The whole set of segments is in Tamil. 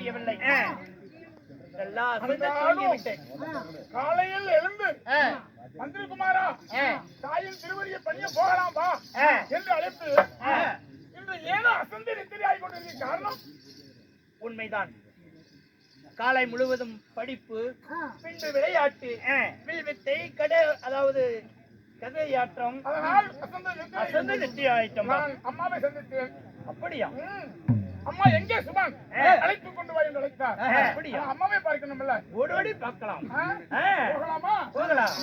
தெரியவில்லை. காலையில் எழுந்து மந்திரிகுமாரா தாயின் திருவடியை பணிய போகலாம் வா. என்று அழைத்து. இன்று ஏனோ அசந்து நித்திரை ஆகி கொண்டிருக்க காரணம்? உண்மைதான். காலை முழுவதும் படிப்பு பின்பு விளையாட்டு. வில்வித்தை கடல் அதாவது கதையாட்டம் அதனால் அசந்து நெற்றி ஆயிட்டம். அம்மாவை சந்தித்தேன். அப்படியா. அம்மா எங்கே சுமன்? அழைத்து கொண்டு வா என்று அழைத்தார். அப்படியா? அம்மாவை பார்க்கணும்ல. ஓடி ஓடி பார்க்கலாம் போகலாமா? போகலாம்.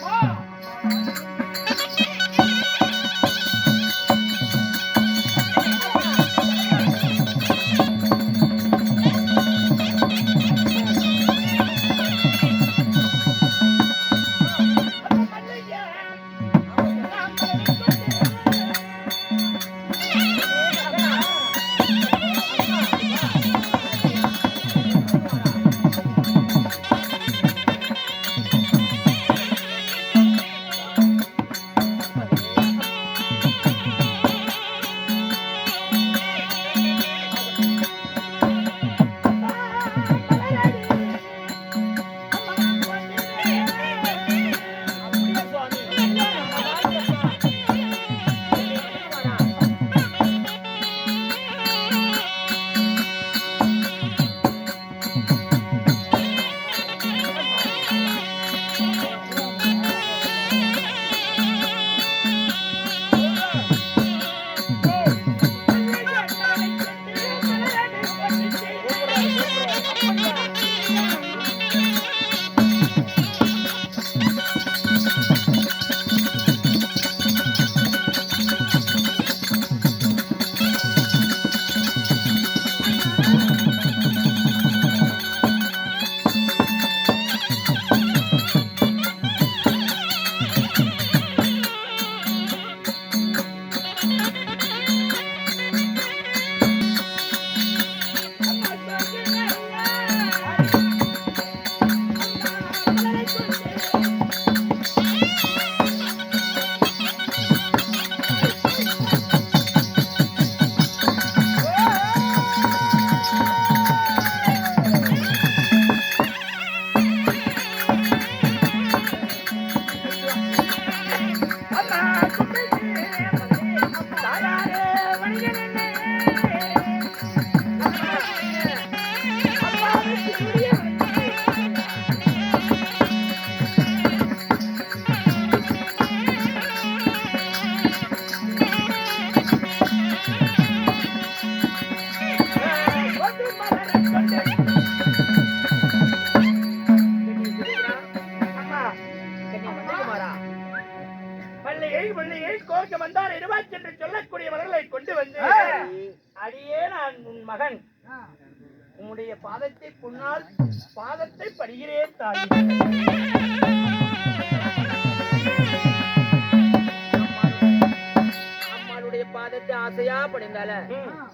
ஆசையா படைந்தால.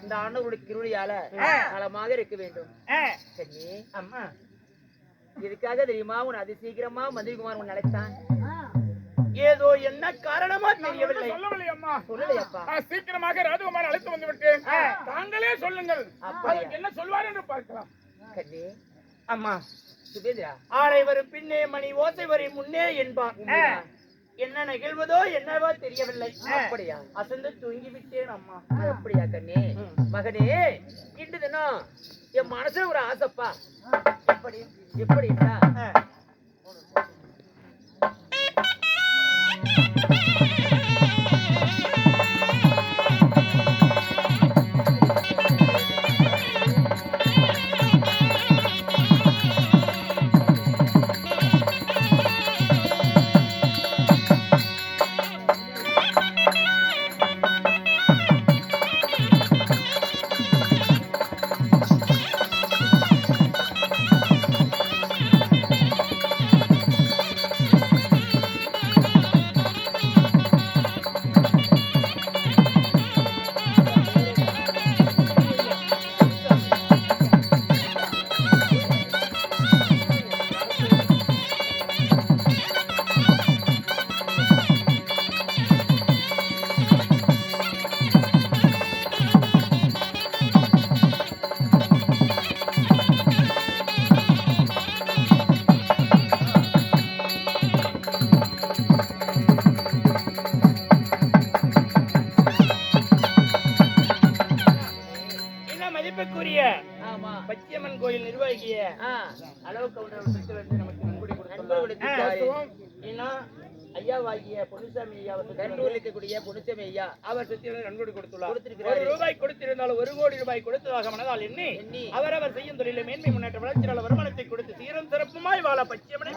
இந்த ஆண்டவருடைய கிருடியால நலமாக இருக்க வேண்டும். ஆ. சரி. அம்மா இதுக்காக தெரியுமா? உன் அதி சீக்கிரமா மந்திரிகுமார் உன் அழைத்தான். ஏதோ என்ன காரணமா தெரியவில்லை. சொல்லவில்லை அம்மா சொல்லலையப்பா சீக்கிரமாக ராஜகுமார் அழைத்து வந்து விட்டேன். தாங்களே சொல்லுங்கள். என்ன சொல்வார் என்று பார்க்கலாம். கண்ணே அம்மா சுபேந்திரா ஆடை வரும் பின்னே மணி ஓசை வரும் முன்னே என்பார். என்ன நிகழ்வதோ என்னவோ தெரியவில்லை. அப்படியா? அசந்து தூங்கி விட்டேன் அம்மா அப்படியா கண்ணே? மகனே இன்று தினம் என் மனசுல ஒரு ஆசைப்பா. எப்படி எப்படின்னா மாரியம்மன் கோயில் நிர்வாகிய அளவு கவுண்டர் வந்து நமக்கு கொடுத்துள்ளார். ஐயாவாகிய பொன்னுசாமி ஐயா அவர்கள் கரண்டூர்ல இருக்கக்கூடிய பொன்னுச்சாமி ஐயா அவர் சுத்தியிலும் நன்கொடை கொடுத்துள்ளார். கொடுத்திருக்கிறாரு. ஒரு ரூபாய் கொடுத்திருந்தாலும் ஒரு கோடி ரூபாய் கொடுத்ததாக மனதால் எண்ணி எண்ணி. அவரவர் செய்யும் தொழிலை மேன்மை முன்னேற்ற வளர்ச்சி நல வருமானத்தை கொடுத்து சீரும் சிறப்புமாய் வாழ பச்சியமனை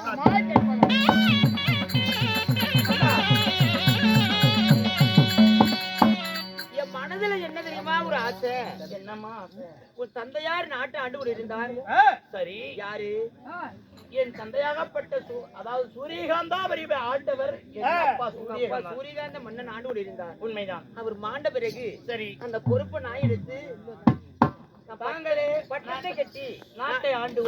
மனதுல என்ன தெரியுமா ஒரு ஆசை? என்னம்மா ஆசை? உன் தந்தையார் நாட்டு ஆண்டு இருந்தார். சரி யாரு? என் தந்தையாகப்பட்ட அதாவது சூரியகாந்தாவரி ஆண்டவர். என் அப்பா அப்பா சூரியகாந்தா சூரியகாந்த மன்னன் ஆண்டு இருந்தார். உண்மைதான். அவர் மாண்ட பிறகு சரி. அந்த பொறுப்பை நான் எடுத்து நான் தாங்களே பட்டத்தை கட்டி நாட்டை ஆண்டு.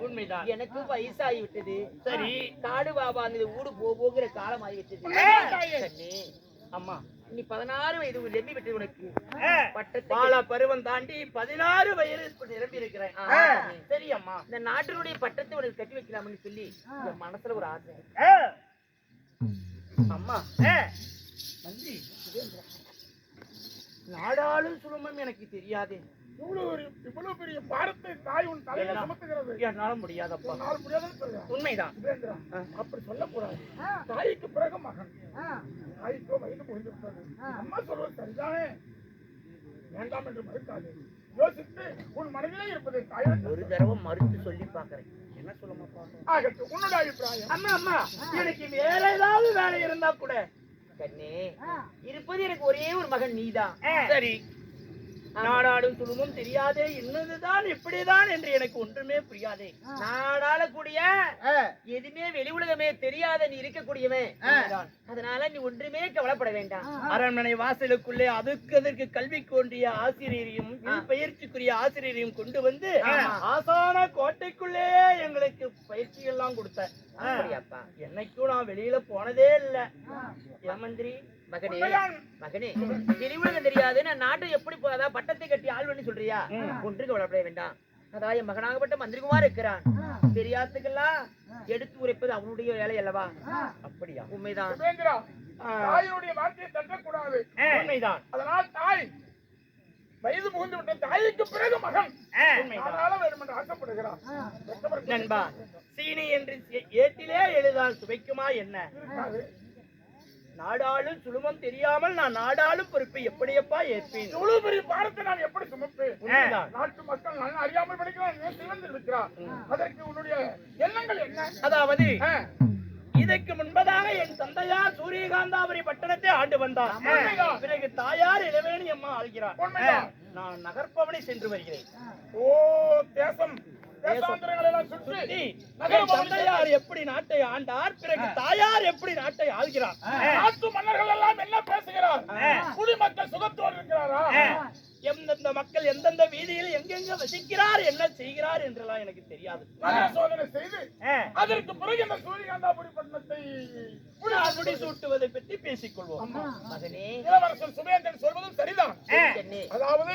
உண்மைதான். எனக்கு வயசாகி விட்டது சரி. காடு பாபா அந்த ஊடு போ- போகிற காலம் ஆகி விட்டது கண்ணே, அம்மா. நீ பதினாறு வயது நிரம்பி விட்டது உனக்கு. பட்டத்தை பால பருவம் தாண்டி பதினாறு வயது நிரம்பி இருக்கிறேன். சரி அம்மா. இந்த நாட்டினுடைய பட்டத்தை உனக்கு கட்டி வைக்கலாம்னு சொல்லி என் மனசுல ஒரு ஆசை. அம்மா. நன்றி நாடாளும் சுலமம் எனக்கு தெரியாதே. இவ்வளவு பெரிய பாரத்தை தாய் உன் தலையில சுமத்துகிறது. என்னால முடியாதப்பா. நாள் முடியாதுன்னு உண்மைதான். அப்படி சொல்லக்கூடாது. தாய்க்கு பிறகு மகன். தாய்க்கோ வயது அம்மா சொல்வது சரிதானே? வேண்டாம் என்று மறுக்காது. யோசித்து உன் மனதிலே இருப்பதை தாயிடம் ஒரு தடவை மறுத்து சொல்லி பாக்குறேன் என்ன சொல்லுமாப்பா ஆகட்டும் உன்னோட அபிப்பிராயம். அம்மா அம்மா எனக்கு வேற ஏதாவது வேலை இருந்தா கூட. கண்ணே இருப்பது எனக்கு ஒரே ஒரு மகன் நீதான். சரி. நாடாடும் துணுமும் தெரியாதே இன்னதுதான் இப்படிதான் என்று எனக்கு ஒன்றுமே புரியாதே. நாடாளக்கூடிய எதுவுமே வெளி உலகமே தெரியாத நீ இருக்கக்கூடியவன். அதனால நீ ஒன்றுமே கவலைப்பட வேண்டாம். அரண்மனை வாசலுக்குள்ளே அதுக்கு அதற்கு கல்விக்கு ஒன்றிய ஆசிரியரையும் பயிற்சிக்குரிய ஆசிரியரையும் கொண்டு வந்து ஆசான கோட்டைக்குள்ளே எங்களுக்கு பயிற்சி எல்லாம் கொடுத்த என்னைக்கும் நான் வெளியில போனதே இல்ல. மந்திரி? மகனே. மகனே வெளி உலகம் தெரியாது. நான் நாட்டை எப்படி அதாவது பட்டத்தை கட்டி ஆள்வன்னு சொல்றியா? ஒன்று கவலைப்பட வேண்டாம். அதாவது என் மகனாகப்பட்ட மந்திரிகுமார் இருக்கிறான். தெரியாததுக்கெல்லாம் எடுத்து உரைப்பது அவனுடைய வேலை அல்லவா? அப்படியா? உண்மைதான். தாயினுடைய வார்த்தையை தட்டக்கூடாது. உண்மைதான். அதனால் தாய் வயது புகுந்து விட்ட தாய்க்கு பிறகு மகன். உண்மைதான். அதனால வேண்டும் என்று ஆசைப்படுகிறார் வெட்கப்பட நண்பா சீனி என்று ஏட்டிலே எழுதால் சுவைக்குமா என்ன. நாடாளும் சுழுமம் தெரியாமல் நான் நாடாளும் பொறுப்பை எப்படியப்பா ஏற்பேன்? இவ்வளவு பெரிய பாரத்தை நான் எப்படி சுமப்பேன். நாட்டு மக்கள் நான் அறியாமல் படிக்கிறான் சிவந்திருக்கிறார் அதற்கு உன்னுடைய எண்ணங்கள் என்ன? அதாவது இதற்கு முன்பதாக என் தந்தையார் சூரியகாந்தாபுரி பட்டணத்தை ஆண்டு வந்தார். பிறகு தாயார் இளவேணி அம்மா ஆள்கிறார். நான் நகர்பவனை சென்று வருகிறேன். ஓ தேசம். தந்தையார் எப்படி நாட்டை ஆண்டார்? பிறகு தாயார் எப்படி நாட்டை ஆள்கிறார்? நாட்டு மன்னர்கள் எல்லாம் என்ன பேசுகிறார்? குடிமக்கள் சுகத்தோடு இருக்கிறாரா? எந்தெந்த மக்கள் எந்தெந்த வீதியில் எங்கெங்க வசிக்கிறார் என்ன செய்கிறார் என்றெல்லாம் எனக்கு தெரியாது. சோதனை செய்து அதற்கு பிறகு இந்த சூரியகாந்தாபுரி பட்டணத்தை நான் முடிசூட்டுவதை பற்றி பேசிக் கொள்வோம் மகனே. இளவரசர் சுமேந்திரன் சொல்வதும் சரிதான். அதாவது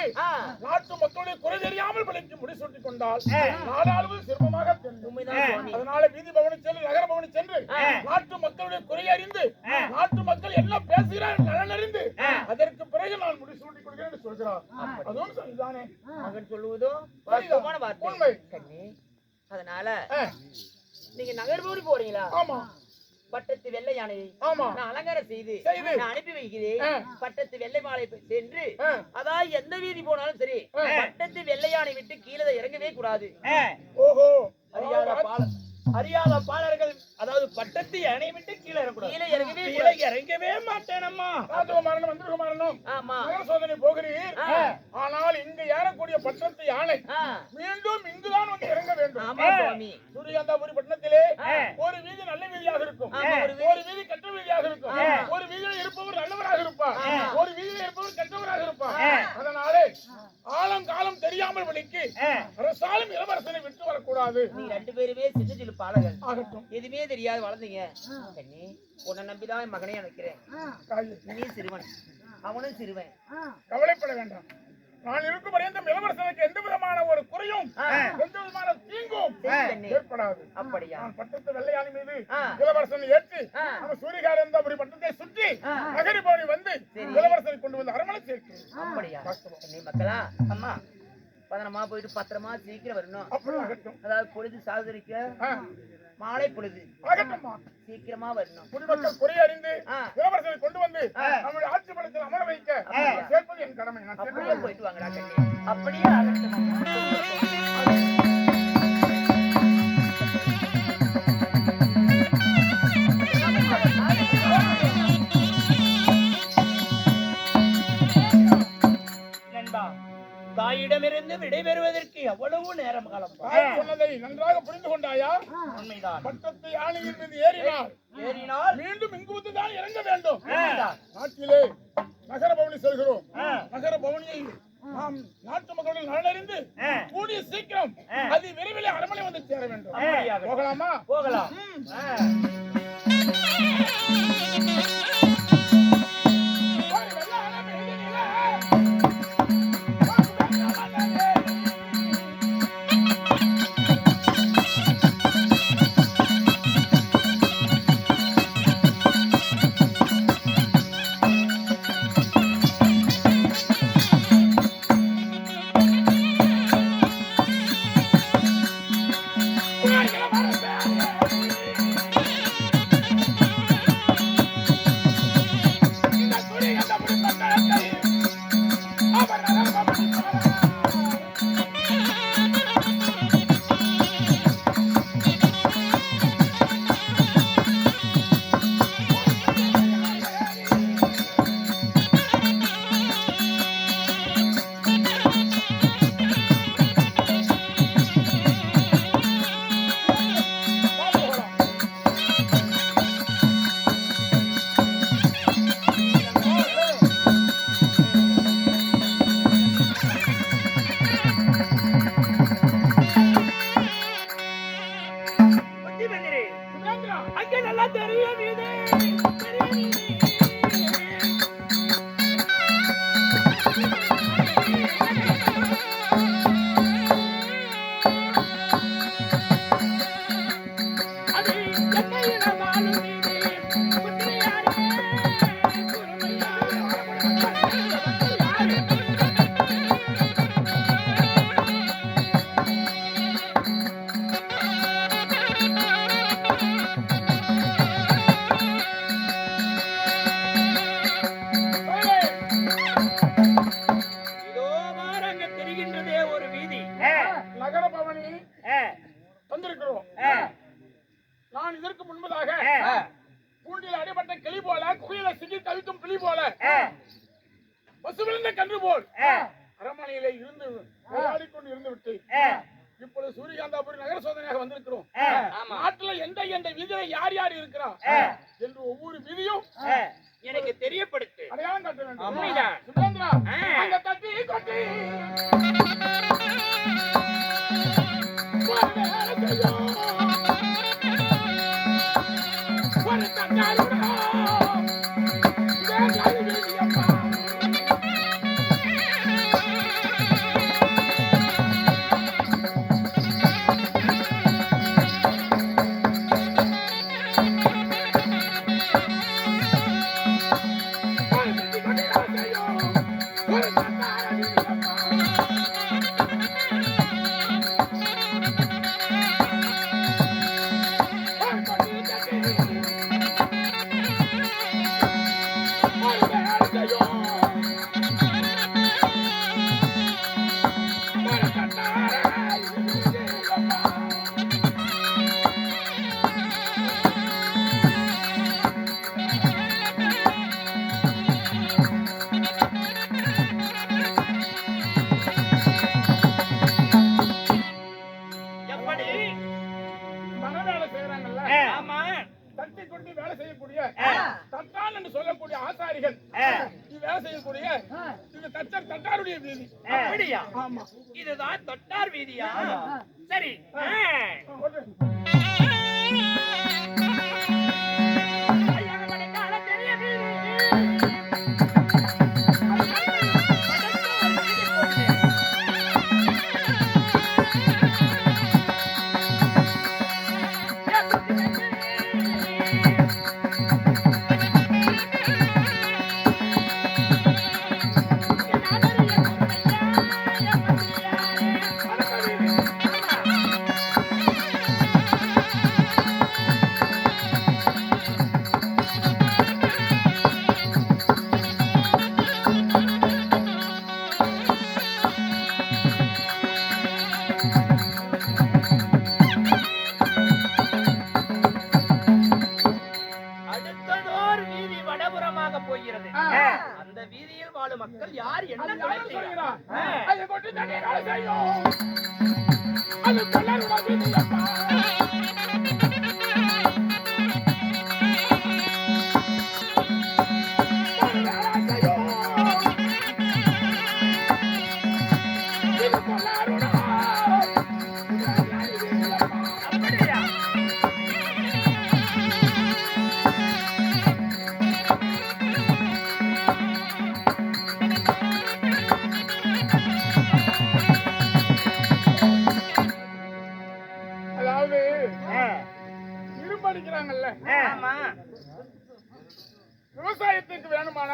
நாட்டு மக்களுடைய குறை தெரியாமல் விலைக்கு முடிசூட்டிக் கொண்டால் நாடாளுவது சிரமமாக அதனால வீதி பவனி சென்று நகர பவனி சென்று நாட்டு மக்களுடைய குறை அறிந்து நாட்டு மக்கள் என்ன பேசுகிறார் நலன் அறிந்து அதற்கு பிறகு நான் கொள்கிறேன் என்று சொல்கிறார் அதுவும் சரிதானே. மகன் சொல்லுவதோ வாஸ்தவமான வார்த்தை. உண்மை. கண்ணே அதனால நீங்க நகர்பூரி போறீங்களா? ஆமா. பட்டத்து வெள்ளை யானையை ஆமா. நான் அலங்காரம் செய்து. நான் அனுப்பி வைக்கிறேன். பட்டத்து வெள்ளை மாலை போய் சென்று. அதாவது எந்த வீதி போனாலும் சரி பட்டத்து வெள்ளை யானை விட்டு கீழே இறங்கவே கூடாது. ஓஹோ. அறியாத பால அறியாத பாலர்கள் அதாவது பட்டத்தை விட்டு கீழே இறங்கவே கீழே இறங்கவே மாட்டேனம்மா. ராஜகுமாரனும் மந்திரகுமாரனும் ஆமா. நகர சோதனை போகிறீர். ஆனால் இங்கு ஏறக்கூடிய பட்டத்து யானை மீண்டும் இங்குதான் வந்து இறங்க வேண்டும். சூரியகாந்தாபுரி பட்டணத்திலே. ஒரு வீதி நல்ல வீதியாக இருக்கும். ஒரு வீதி. கெட்ட வீதியாக இருக்கும். ஒரு வீதியில் இருப்பவர் நல்லவராக இருப்பார். ஒரு வீதியில் இருப்பவர் கெட்டவராக இருப்பார். அதனாலே ஆழம் காலம் தெரியாமல் வழிக்கு அரசாலும் இளவரசனை விட்டு வரக்கூடாது. நீங்க ரெண்டு பேருமே சின்ன பாலகர் ஆகட்டும். எதுவுமே தெரியாது வளர்ந்தீங்க. கண்ணி உன்னை நம்பிதான் என் மகனே நினைக்கிறேன் தாயே, நீ சிறுவன். அவனும் சிறுவன். கவலைப்பட வேண்டாம். நான் இருக்கும் பரியந்தம் இளவரசனுக்கு எந்த விதமான ஒரு குறையும் எந்த விதமான தீங்கும் ஏற்படாது. அப்படியா? பட்டத்து வெள்ளையாணி மீது இளவரசன் ஏற்றி நம்ம சூரியகார் இருந்த அப்படி பட்டத்தை சுற்றி நகரி போடி வந்து இளவரசனை கொண்டு வந்து அரமணை சேர்க்கு அப்படியா? நீ மக்களா அம்மா பதனமா போயிட்டு பத்திரமா சீக்கிரம் வரணும். அதாவது பொழுது சாகுதிரிக்க மாலை பொழுது. சீக்கிரமா வரணும். குடிமக்கள் குறை அறிந்து இளவரசனை கொண்டு வந்து நம்முடைய தாயிடமிருந்து விடைபெறுவதற்கு எவ்வளவு நேரம் காலம் சொன்னதை நன்றாக புரிந்து கொண்டாயா? உண்மைதான். பட்டத்து யானையிலிருந்து ஏறினார். கூடிய சீக்கிரம். அது விரைவில் அரண்மனை வந்து சேர வேண்டும். போகலாமா. போகலாம் இருக்கிறார் என்று ஒவ்வொரு விதியும் எனக்கு தெரியப்படுத்து. அடையாளம் காட்ட வேண்டும். அந்த தட்டி கொட்டி. ஒரு தட்டாருடா Thank you. வேலை செய்யக்கூடிய தட்டான் என்று சொல்லக்கூடிய ஆசாரிகள். இது வேலை செய்யக்கூடிய இது தச்சர் தட்டாருடைய வீதி. அப்படியா? ஆமா. இதுதான் தட்டார் வீதியா? சரி. யார் என்ன அது தொழில் யாரு செய்கிறார்? சொல்கிறா? ஆ. அதை கொண்டு தண்ணி வேலை செய்யும். அது கொள்ளருடா வீதியப்பா. அதாவது இரும்பு அடிக்கிறாங்கல்ல விவசாயத்துக்கு வேணுமான.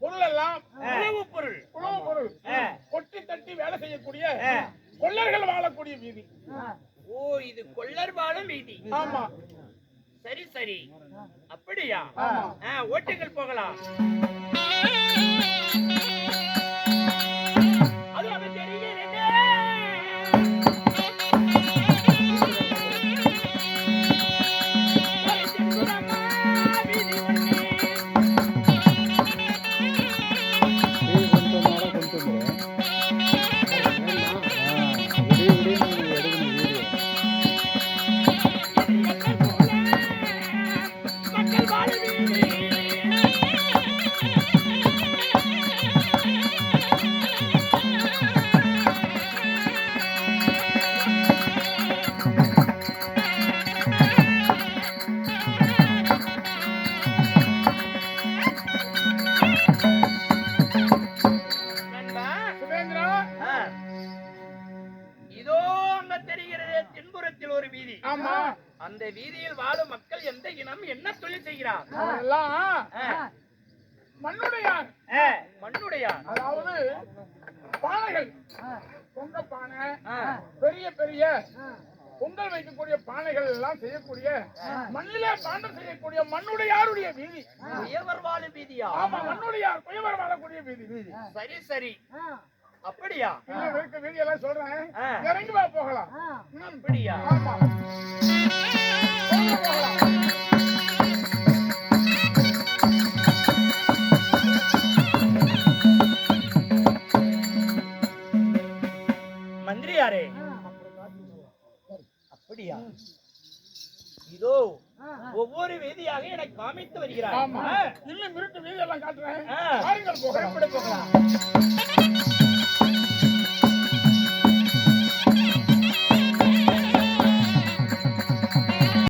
பொருள் எல்லாம் உணவுப் பொருள். உணவு பொருள். கொட்டி தட்டி வேலை செய்யக்கூடிய. கொள்ளர்கள் வாழக்கூடிய வீதி. ஓ இது கொள்ளர் வாழும் வீதி. ஆமா. சரி சரி. அப்படியா? ஓட்டுங்கள் போகலாம். அந்த வீதியில் வாழும் மக்கள் எந்த இனம் என்ன தொழில் செய்கிறார்? ஆ. மண்ணுடையார். அதாவது பானைகள். பொங்க பானை. பெரிய பெரிய பொங்கல் வைக்கக்கூடிய பானைகள் எல்லாம் செய்யக்கூடிய மண்ணிலே பாண்டம் செய்யக்கூடிய மண்ணுடையாருடைய வீதி. உயர்வர் வாழும் வீதியா? ஆமா மண்ணுடையார் குயவர் வாழக்கூடிய வீதி. வீதி சரி சரி. அப்படியா? வீதி எல்லாம் சொல்றேன். இறங்கி வா போகலாம். அப்படியா? ஆமா. காமித்து